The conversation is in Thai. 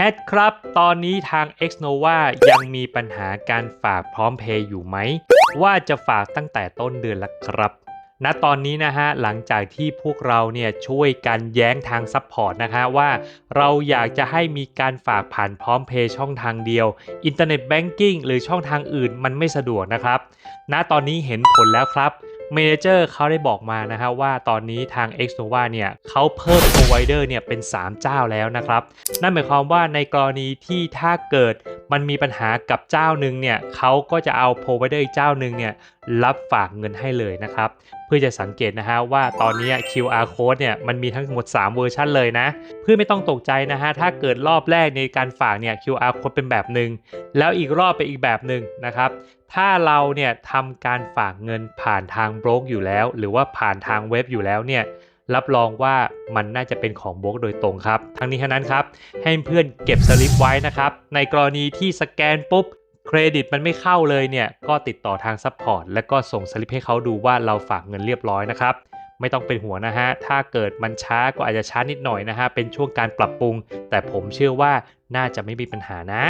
แอดครับ ตอนนี้ทาง Xnova ยังมีปัญหาการฝากพร้อมเพย์อยู่ไหม ว่าจะฝากตั้งแต่ต้นเดือนแล้วครับณตอนนี้นะฮะหลังจากที่พวกเราเนี่ยช่วยกันแย้งทางซัพพอร์ตนะฮะว่าเราอยากจะให้มีการฝากผ่านพร้อมเพย์ช่องทางเดียวอินเทอร์เน็ตแบงกิ้งหรือช่องทางอื่นมันไม่สะดวกนะครับ ณตอนนี้เห็นผลแล้วครับ เมเนเจอร์เขาได้บอกมานะฮะว่าตอนนี้ทาง Xnova เนี่ยเขาเพิ่ม provider เนี่ยเป็น 3 เจ้าแล้วนะครับ นั่นหมายความว่าในกรณีที่ถ้าเกิดมันมีปัญหากับเจ้าหนึ่งเนี่ยเขาก็จะเอา provider อีกเจ้าหนึ่งเนี่ยรับฝากเงินให้เลยนะครับ เพื่อจะสังเกตนะฮะว่าตอนนี้ QR code เนี่ยมันมีทั้งหมด 3 เวอร์ชันเลยนะ เพื่อไม่ต้องตกใจนะฮะถ้าเกิดรอบแรกในการฝากเนี่ย QR code เป็นแบบหนึ่งแล้วอีกรอบเป็นอีกแบบหนึ่งนะครับถ้าเราเนี่ยทำการฝากเงินผ่านทางบล็อกอยู่แล้ว หรือว่าผ่านทางเว็บอยู่แล้วเนี่ยรับรองว่ามันน่าจะเป็นของบล็อกโดยตรงครับ ทั้งนี้ทั้งนั้นครับ ให้เพื่อนเก็บสลิปไว้นะครับ ในกรณีที่สแกนปุ๊บ เครดิตมันไม่เข้าเลยเนี่ย ก็ติดต่อทางซัพพอร์ตแล้วก็ส่งสลิปให้เขาดูว่าเราฝากเงินเรียบร้อยนะครับ ไม่ต้องเป็นหัวนะฮะ ถ้าเกิดมันช้าก็อาจจะช้านิดหน่อยนะฮะ เป็นช่วงการปรับปรุง แต่ผมเชื่อว่าน่าจะไม่มีปัญหานะ